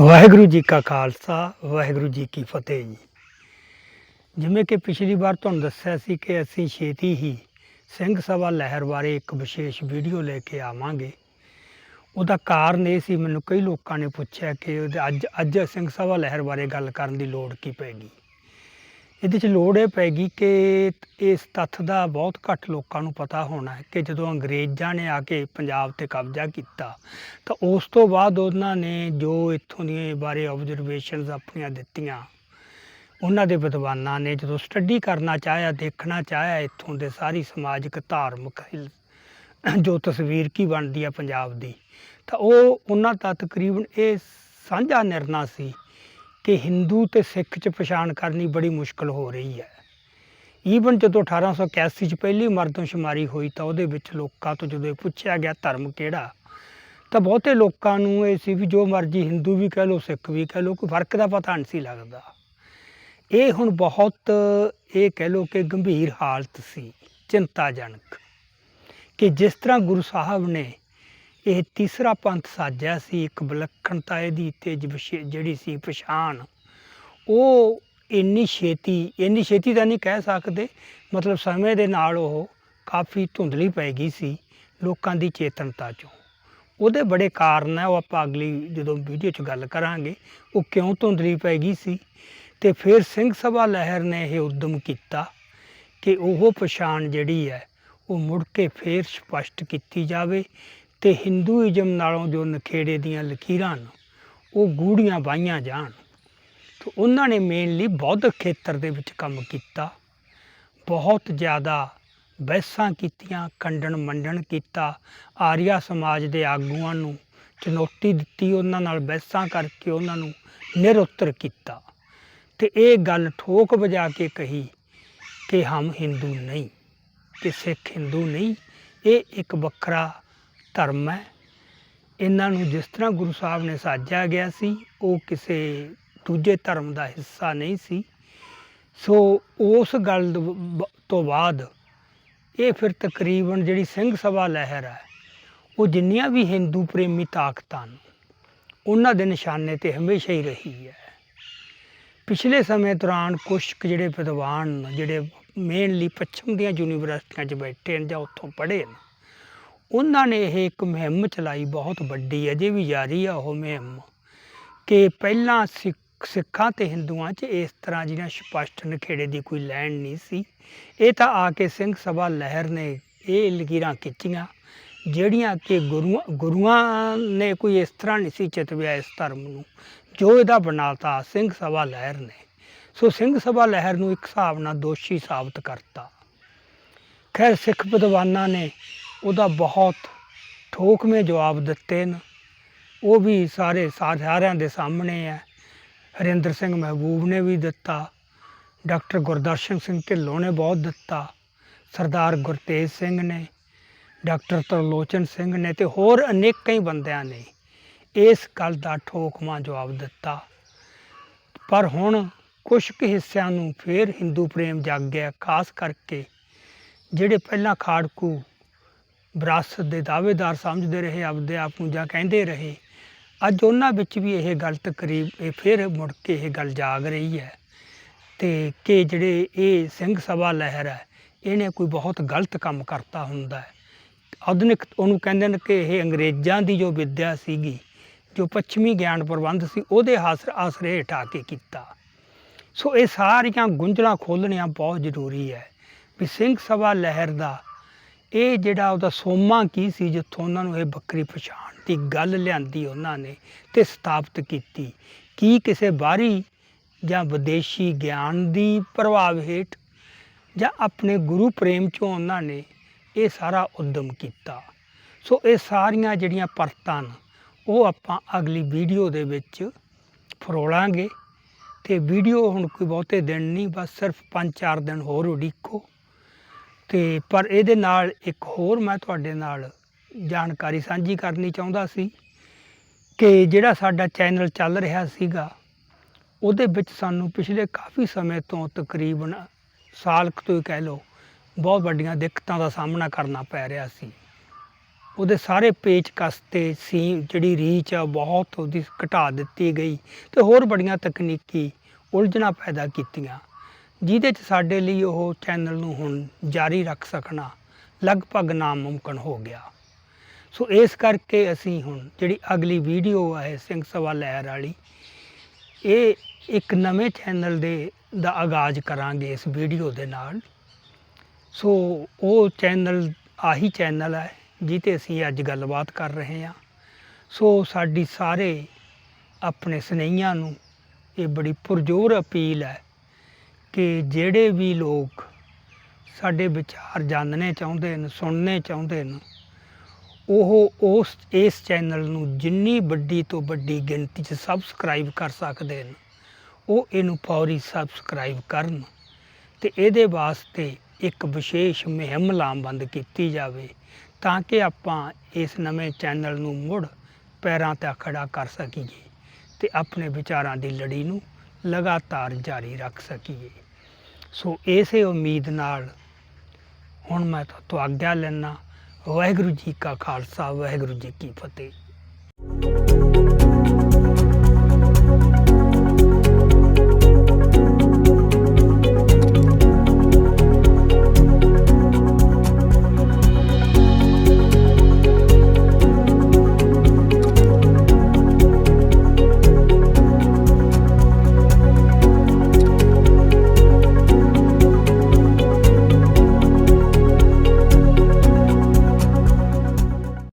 ਵਾਹਿਗੁਰੂ ਜੀ ਕਾ ਖਾਲਸਾ, ਵਾਹਿਗੁਰੂ ਜੀ ਕੀ ਫਤਿਹ ਜੀ। ਜਿਵੇਂ ਕਿ ਪਿਛਲੀ ਵਾਰ ਤੁਹਾਨੂੰ ਦੱਸਿਆ ਸੀ ਕਿ ਅਸੀਂ ਛੇਤੀ ਹੀ ਸਿੰਘ ਸਭਾ ਲਹਿਰ ਬਾਰੇ ਇੱਕ ਵਿਸ਼ੇਸ਼ ਵੀਡੀਓ ਲੈ ਕੇ ਆਵਾਂਗੇ। ਉਹਦਾ ਕਾਰਨ ਇਹ ਸੀ, ਮੈਨੂੰ ਕਈ ਲੋਕਾਂ ਨੇ ਪੁੱਛਿਆ ਕਿ ਉਹਦੇ ਅੱਜ ਅੱਜ ਸਿੰਘ ਸਭਾ ਲਹਿਰ ਬਾਰੇ ਗੱਲ ਕਰਨ ਦੀ ਲੋੜ ਕੀ ਪੈਗੀ ਇਹਦੇ 'ਚ ਲੋੜ ਇਹ ਪੈਗੀ ਕਿ ਇਸ ਤੱਥ ਦਾ ਬਹੁਤ ਘੱਟ ਲੋਕਾਂ ਨੂੰ ਪਤਾ ਹੋਣਾ ਹੈ ਕਿ ਜਦੋਂ ਅੰਗਰੇਜ਼ਾਂ ਨੇ ਆ ਕੇ ਪੰਜਾਬ ਤੇ ਕਬਜ਼ਾ ਕੀਤਾ, ਤਾਂ ਉਸ ਤੋਂ ਬਾਅਦ ਉਹਨਾਂ ਨੇ ਜੋ ਇੱਥੋਂ ਦੀਆਂ ਬਾਰੇ ਆਬਜ਼ਰਵੇਸ਼ਨਸ ਆਪਣੀਆਂ ਦਿੱਤੀਆਂ, ਉਹਨਾਂ ਦੇ ਵਿਦਵਾਨਾਂ ਨੇ ਜਦੋਂ ਸਟੱਡੀ ਕਰਨਾ ਚਾਹਿਆ, ਦੇਖਣਾ ਚਾਹਿਆ, ਇੱਥੋਂ ਦੇ ਸਾਰੀ ਸਮਾਜਿਕ, ਧਾਰਮਿਕ ਜੋ ਤਸਵੀਰ ਕੀ ਬਣਦੀ ਆ ਪੰਜਾਬ ਦੀ, ਤਾਂ ਉਹ ਉਹਨਾਂ ਦਾ ਤਕਰੀਬਨ ਇਹ ਸਾਂਝਾ ਨਿਰਣਾ ਸੀ ਕਿ ਹਿੰਦੂ ਤੇ ਸਿੱਖ 'ਚ ਪਛਾਣ ਕਰਨੀ ਬੜੀ ਮੁਸ਼ਕਲ ਹੋ ਰਹੀ ਹੈ। ਈਵਨ ਜਦੋਂ 1881 'ਚ ਪਹਿਲੀ ਮਰਦਮਸ਼ੁਮਾਰੀ ਹੋਈ ਤਾਂ ਉਹਦੇ ਵਿੱਚ ਲੋਕਾਂ ਤੋਂ ਜਦੋਂ ਇਹ ਪੁੱਛਿਆ ਗਿਆ ਧਰਮ ਕਿਹੜਾ, ਤਾਂ ਬਹੁਤੇ ਲੋਕਾਂ ਨੂੰ ਇਹ ਸੀ ਵੀ ਜੋ ਮਰਜ਼ੀ ਹਿੰਦੂ ਵੀ ਕਹਿ ਲਓ, ਸਿੱਖ ਵੀ ਕਹਿ ਲਓ, ਕੋਈ ਫ਼ਰਕ ਦਾ ਪਤਾ ਨਹੀਂ ਸੀ ਲੱਗਦਾ। ਇਹ ਹੁਣ ਬਹੁਤ ਇਹ ਕਹਿ ਲਓ ਕਿ ਗੰਭੀਰ ਹਾਲਤ ਸੀ, ਚਿੰਤਾਜਨਕ। ਕਿ ਜਿਸ ਤਰ੍ਹਾਂ ਗੁਰੂ ਸਾਹਿਬ ਨੇ ਇਹ ਤੀਸਰਾ ਪੰਥ ਸਾਜਿਆ ਸੀ, ਇੱਕ ਵਿਲੱਖਣਤਾ ਇਹਦੀ ਤੇ ਵਿਸ਼ੇ- ਜਿਹੜੀ ਸੀ ਪਛਾਣ, ਉਹ ਇੰਨੀ ਛੇਤੀ ਇੰਨੀ ਛੇਤੀ ਤਾਂ ਨਹੀਂ ਕਹਿ ਸਕਦੇ, ਮਤਲਬ ਸਮੇਂ ਦੇ ਨਾਲ ਉਹ ਕਾਫੀ ਧੁੰਦਲੀ ਪੈ ਗਈ ਸੀ ਲੋਕਾਂ ਦੀ ਚੇਤਨਤਾ ਚੋਂ। ਉਹਦੇ ਬੜੇ ਕਾਰਨ ਹੈ, ਉਹ ਆਪਾਂ ਅਗਲੀ ਜਦੋਂ ਵੀਡੀਓ 'ਚ ਗੱਲ ਕਰਾਂਗੇ, ਉਹ ਕਿਉਂ ਧੁੰਦਲੀ ਪੈ ਗਈ ਸੀ? ਤੇ ਫਿਰ ਸਿੰਘ ਸਭਾ ਲਹਿਰ ਨੇ ਇਹ ਉਦਮ ਕੀਤਾ ਕਿ ਉਹ ਪਛਾਣ ਜਿਹੜੀ ਹੈ ਉਹ ਮੁੜ ਕੇ ਫੇਰ ਸਪਸ਼ਟ ਕੀਤੀ ਜਾਵੇ ਤੇ ਹਿੰਦੂਇਜ਼ਮ ਨਾਲੋਂ ਜੋ ਨਖੇੜੇ ਦੀਆਂ ਲਕੀਰਾਂ ਨੇ ਉਹ ਗੂੜੀਆਂ ਬਾਈਆਂ ਜਾਣ। ਤੇ ਉਹਨਾਂ ਨੇ ਮੇਨਲੀ ਬੌਧਿਕ ਖੇਤਰ ਦੇ ਵਿੱਚ ਕੰਮ ਕੀਤਾ। ਬਹੁਤ ਜ਼ਿਆਦਾ ਬਹਿਸਾਂ ਕੀਤੀਆਂ ਖੰਡਨ ਮੰਡਣ ਕੀਤਾ, ਆਰੀਆ ਸਮਾਜ ਦੇ ਆਗੂਆਂ ਨੂੰ ਚੁਣੌਤੀ ਦਿੱਤੀ, ਉਹਨਾਂ ਨਾਲ ਬਹਿਸਾਂ ਕਰਕੇ ਉਹਨਾਂ ਨੂੰ ਨਿਰਉੱਤਰ ਕੀਤਾ। ਤੇ ਇਹ ਗੱਲ ਠੋਕ ਵਜਾ ਕੇ ਕਹੀ ਕਿ ਹਮ ਹਿੰਦੂ ਨਹੀਂ। ਕਿ ਸਿੱਖ ਹਿੰਦੂ ਨਹੀਂ। ਇਹ ਇੱਕ ਵੱਖਰਾ ਧਰਮ ਹੈ। ਇਹਨਾਂ ਨੂੰ ਜਿਸ ਤਰ੍ਹਾਂ ਗੁਰੂ ਸਾਹਿਬ ਨੇ ਸਾਜਿਆ ਗਿਆ ਸੀ, ਉਹ ਕਿਸੇ ਦੂਜੇ ਧਰਮ ਦਾ ਹਿੱਸਾ ਨਹੀਂ ਸੀ। ਸੋ ਉਸ ਗੱਲ ਤੋਂ ਬਾਅਦ ਇਹ ਫਿਰ ਤਕਰੀਬਨ ਜਿਹੜੀ ਸਿੰਘ ਸਭਾ ਲਹਿਰ ਹੈ, ਉਹ ਜਿੰਨੀਆਂ ਵੀ ਹਿੰਦੂ ਪ੍ਰੇਮੀ ਤਾਕਤਾਂ ਉਹਨਾਂ ਦੇ ਨਿਸ਼ਾਨੇ ਤੇ ਹਮੇਸ਼ਾ ਹੀ ਰਹੀ ਹੈ। ਪਿਛਲੇ ਸਮੇਂ ਦੌਰਾਨ ਕੁਝ ਕੁ ਜਿਹੜੇ ਵਿਦਵਾਨ ਜਿਹੜੇ ਮੇਨਲੀ ਪੱਛਮ ਦੀਆਂ ਯੂਨੀਵਰਸਿਟੀਆਂ 'ਚ ਬੈਠੇ ਨੇ ਜਾਂ ਉੱਥੋਂ ਪੜ੍ਹੇ ਨੇ ਉਹਨਾਂ ਨੇ ਇਹ ਇੱਕ ਮੁਹਿੰਮ ਚਲਾਈ, ਬਹੁਤ ਵੱਡੀ ਅਜੇ ਵੀ ਜਾਰੀ ਆ ਉਹ ਮੁਹਿੰਮ। ਕਿ ਪਹਿਲਾਂ ਸਿੱਖ, ਸਿੱਖਾਂ ਤੇ ਹਿੰਦੂਆਂ 'ਚ ਇਸ ਤਰ੍ਹਾਂ ਜਿਹੜੀਆਂ ਸਪਸ਼ਟ ਨਖੇੜੇ ਦੀ ਕੋਈ ਲੈਣ ਨਹੀਂ ਸੀ। ਇਹ ਤਾਂ ਆ ਕੇ ਸਿੰਘ ਸਭਾ ਲਹਿਰ ਨੇ ਇਹ ਲਕੀਰਾਂ ਖਿੱਚੀਆਂ, ਜਿਹੜੀਆਂ ਕਿ ਗੁਰੂਆਂ ਗੁਰੂਆਂ ਨੇ ਕੋਈ ਇਸ ਤਰ੍ਹਾਂ ਨਹੀਂ ਸੀ ਚਿਤਵਿਆ ਇਸ ਧਰਮ ਨੂੰ। ਜੋ ਇਹਦਾ ਬਣਾਤਾ, ਸਿੰਘ ਸਭਾ ਲਹਿਰ ਨੇ। ਸੋ ਸਿੰਘ ਸਭਾ ਲਹਿਰ ਨੂੰ ਇੱਕ ਹਿਸਾਬ ਨਾਲ ਦੋਸ਼ੀ ਸਾਬਤ ਕਰਤਾ। ਖੈਰ, ਸਿੱਖ ਵਿਦਵਾਨਾਂ ਨੇ ਉਹਦਾ ਬਹੁਤ ਠੋਕਵੇਂ ਜਵਾਬ ਦਿੱਤੇ ਨੇ। ਉਹ ਵੀ ਸਾਰੇ ਸਾਰਿਆਂ ਦੇ ਸਾਹਮਣੇ ਹੈ। ਹਰਿੰਦਰ ਸਿੰਘ ਮਹਿਬੂਬ ਨੇ ਵੀ ਦਿੱਤਾ। ਡਾਕਟਰ ਗੁਰਦਰਸ਼ਨ ਸਿੰਘ ਢਿੱਲੋਂ ਨੇ ਬਹੁਤ ਦਿੱਤਾ। ਸਰਦਾਰ ਗੁਰਤੇਜ ਸਿੰਘ ਨੇ, ਡਾਕਟਰ ਤਰਲੋਚਨ ਸਿੰਘ ਨੇ ਤੇ ਹੋਰ ਅਨੇਕਾਂ ਹੀ ਬੰਦਿਆਂ ਨੇ ਇਸ ਗੱਲ ਦਾ ਠੋਕਵਾਂ ਜਵਾਬ ਦਿੱਤਾ। ਪਰ ਹੁਣ ਕੁਝ ਕੁ ਹਿੱਸਿਆਂ ਨੂੰ ਫੇਰ ਹਿੰਦੂ ਪ੍ਰੇਮ ਜਾਗਿਆ, ਖਾਸ ਕਰਕੇ ਜਿਹੜੇ ਪਹਿਲਾਂ ਖਾੜਕੂ ਵਿਰਾਸਤ ਦੇ ਦਾਅਵੇਦਾਰ ਸਮਝਦੇ ਰਹੇ, ਆਪਦੇ ਆਪ ਨੂੰ ਜਾਂ ਕਹਿੰਦੇ ਰਹੇ, ਅੱਜ ਉਹਨਾਂ ਵਿੱਚ ਵੀ ਇਹ ਗੱਲ ਤਕਰੀਬ, ਇਹ ਫਿਰ ਮੁੜ ਕੇ ਇਹ ਗੱਲ ਜਾਗ ਰਹੀ ਹੈ। ਤੇ ਕਿ ਜਿਹੜੇ ਇਹ ਸਿੰਘ ਸਭਾ ਲਹਿਰ ਹੈ, ਇਹਨੇ ਕੋਈ ਬਹੁਤ ਗਲਤ ਕੰਮ ਕਰਤਾ ਹੁੰਦਾ ਹੈ। ਆਧੁਨਿਕ ਉਹਨੂੰ ਕਹਿੰਦੇ ਨੇ ਕਿ ਇਹ ਅੰਗਰੇਜ਼ਾਂ ਦੀ ਜੋ ਵਿੱਦਿਆ ਸੀਗੀ, ਜੋ ਪੱਛਮੀ ਗਿਆਨ ਪ੍ਰਬੰਧ ਸੀ, ਉਹਦੇ ਹਾਸਰ ਆਸਰੇ ਹਟਾ ਕੇ ਕੀਤਾ। ਸੋ ਇਹ ਸਾਰੀਆਂ ਗੁੰਝਲਾਂ ਖੋਲਣੀਆਂ ਬਹੁਤ ਜ਼ਰੂਰੀ ਹੈ ਵੀ ਸਿੰਘ ਸਭਾ ਲਹਿਰ ਦਾ ਇਹ ਜਿਹੜਾ ਉਹਦਾ ਸੋਮਾ ਕੀ ਸੀ ਜਿੱਥੋਂ ਉਹਨਾਂ ਨੂੰ ਇਹ ਬੱਕਰੀ ਪਛਾਣ ਦੀ ਗੱਲ ਲਿਆਂਦੀ ਉਹਨਾਂ ਨੇ ਤੇ ਸਥਾਪਿਤ ਕੀਤੀ। ਕੀ ਕਿਸੇ ਬਾਹਰੀ ਜਾਂ ਵਿਦੇਸ਼ੀ ਗਿਆਨ ਦੀ ਪ੍ਰਭਾਵ ਹੇਠ ਜਾਂ ਆਪਣੇ ਗੁਰੂ ਪ੍ਰੇਮ ਚੋਂ ਉਹਨਾਂ ਨੇ ਇਹ ਸਾਰਾ ਉਦਮ ਕੀਤਾ। ਸੋ ਇਹ ਸਾਰੀਆਂ ਜਿਹੜੀਆਂ ਪਰਤਾਂ ਉਹ ਆਪਾਂ ਅਗਲੀ ਵੀਡੀਓ ਦੇ ਵਿੱਚ ਫਰੋਲਾਂਗੇ। ਤੇ ਵੀਡੀਓ ਹੁਣ ਕੋਈ ਬਹੁਤੇ ਦਿਨ ਨਹੀਂ, ਬਸ ਸਿਰਫ 5-4 ਦਿਨ ਹੋਰ ਉਡੀਕੋ। ਤੇ ਪਰ ਇਹਦੇ ਨਾਲ ਇੱਕ ਹੋਰ ਮੈਂ ਤੁਹਾਡੇ ਨਾਲ ਜਾਣਕਾਰੀ ਸਾਂਝੀ ਕਰਨੀ ਚਾਹੁੰਦਾ ਸੀ ਕਿ ਜਿਹੜਾ ਸਾਡਾ ਚੈਨਲ ਚੱਲ ਰਿਹਾ ਸੀਗਾ, ਉਹਦੇ ਵਿੱਚ ਸਾਨੂੰ ਪਿਛਲੇ ਕਾਫੀ ਸਮੇਂ ਤੋਂ ਤਕਰੀਬਨ ਸਾਲ ਕੁ ਤੋਂ ਕਹਿ ਲਓ, ਬਹੁਤ ਵੱਡੀਆਂ ਦਿੱਕਤਾਂ ਦਾ ਸਾਹਮਣਾ ਕਰਨਾ ਪੈ ਰਿਹਾ ਸੀ। ਉਹਦੇ ਸਾਰੇ ਪੇਚਕਸ ਤੇ ਸੀ, ਜਿਹੜੀ ਰੀਚ ਆ, ਬਹੁਤ ਉਹਦੀ ਘਟਾ ਦਿੱਤੀ ਗਈ ਤੇ ਹੋਰ ਬੜੀਆਂ ਤਕਨੀਕੀ ਉਲਝਣਾ ਪੈਦਾ ਕੀਤੀਆਂ, ਜਿਹਦੇ 'ਚ ਸਾਡੇ ਲਈ ਉਹ ਚੈਨਲ ਨੂੰ ਹੁਣ ਜਾਰੀ ਰੱਖ ਸਕਣਾ ਲਗਭਗ ਨਾਮੁਮਕਨ ਹੋ ਗਿਆ। ਸੋ ਇਸ ਕਰਕੇ ਅਸੀਂ ਹੁਣ ਜਿਹੜੀ ਅਗਲੀ ਵੀਡੀਓ ਹੈ ਸਿੰਘ ਸਭਾ ਲਹਿਰ ਵਾਲੀ, ਇਹ ਇੱਕ ਨਵੇਂ ਚੈਨਲ ਦੇ ਦਾ ਆਗਾਜ਼ ਕਰਾਂਗੇ ਇਸ ਵੀਡੀਓ ਦੇ ਨਾਲ। ਸੋ ਉਹ ਚੈਨਲ ਆਹੀ ਚੈਨਲ ਹੈ ਜਿੱਤੇ ਅਸੀਂ ਅੱਜ ਗੱਲਬਾਤ ਕਰ ਰਹੇ ਹਾਂ। ਸੋ ਸਾਡੀ ਸਾਰੇ ਆਪਣੇ ਸਨੇਹੀਆਂ ਨੂੰ ਇਹ ਬੜੀ ਪੁਰਜੋਰ ਅਪੀਲ ਹੈ ਕਿ ਜਿਹੜੇ ਵੀ ਲੋਕ ਸਾਡੇ ਵਿਚਾਰ ਜਾਣਨੇ ਚਾਹੁੰਦੇ ਨੇ ਸੁਣਨੇ ਚਾਹੁੰਦੇ ਨੇ ਉਹ ਉਸ, ਇਸ ਚੈਨਲ ਨੂੰ ਜਿੰਨੀ ਵੱਡੀ ਤੋਂ ਵੱਡੀ ਗਿਣਤੀ 'ਚ ਸਬਸਕ੍ਰਾਈਬ ਕਰ ਸਕਦੇ ਨੇ ਉਹ ਇਹਨੂੰ ਫੌਰੀ ਸਬਸਕ੍ਰਾਈਬ ਕਰਨ ਤੇ ਇਹਦੇ ਵਾਸਤੇ ਇੱਕ ਵਿਸ਼ੇਸ਼ ਮੁਹਿੰਮ ਲਾਮਬੰਦ ਕੀਤੀ ਜਾਵੇ ਤਾਂ ਕਿ ਆਪਾਂ ਇਸ ਨਵੇਂ ਚੈਨਲ ਨੂੰ ਮੁੜ ਪੈਰਾਂ ਤੇ ਖੜਾ ਕਰ ਸਕੀਏ ਤੇ ਆਪਣੇ ਵਿਚਾਰਾਂ ਦੀ ਲੜੀ ਨੂੰ ਲਗਾਤਾਰ ਜਾਰੀ ਰੱਖ ਸਕੀਏ। ਸੋ ਇਸੇ ਉਮੀਦ ਨਾਲ ਹੁਣ ਮੈਂ ਤੁਹਾਨੂੰ ਆਗਿਆ ਲੈਣਾ ਵਾਹਿਗੁਰੂ ਜੀ ਕਾ ਖਾਲਸਾ, ਵਾਹਿਗੁਰੂ ਜੀ ਕੀ ਫਤਿਹ।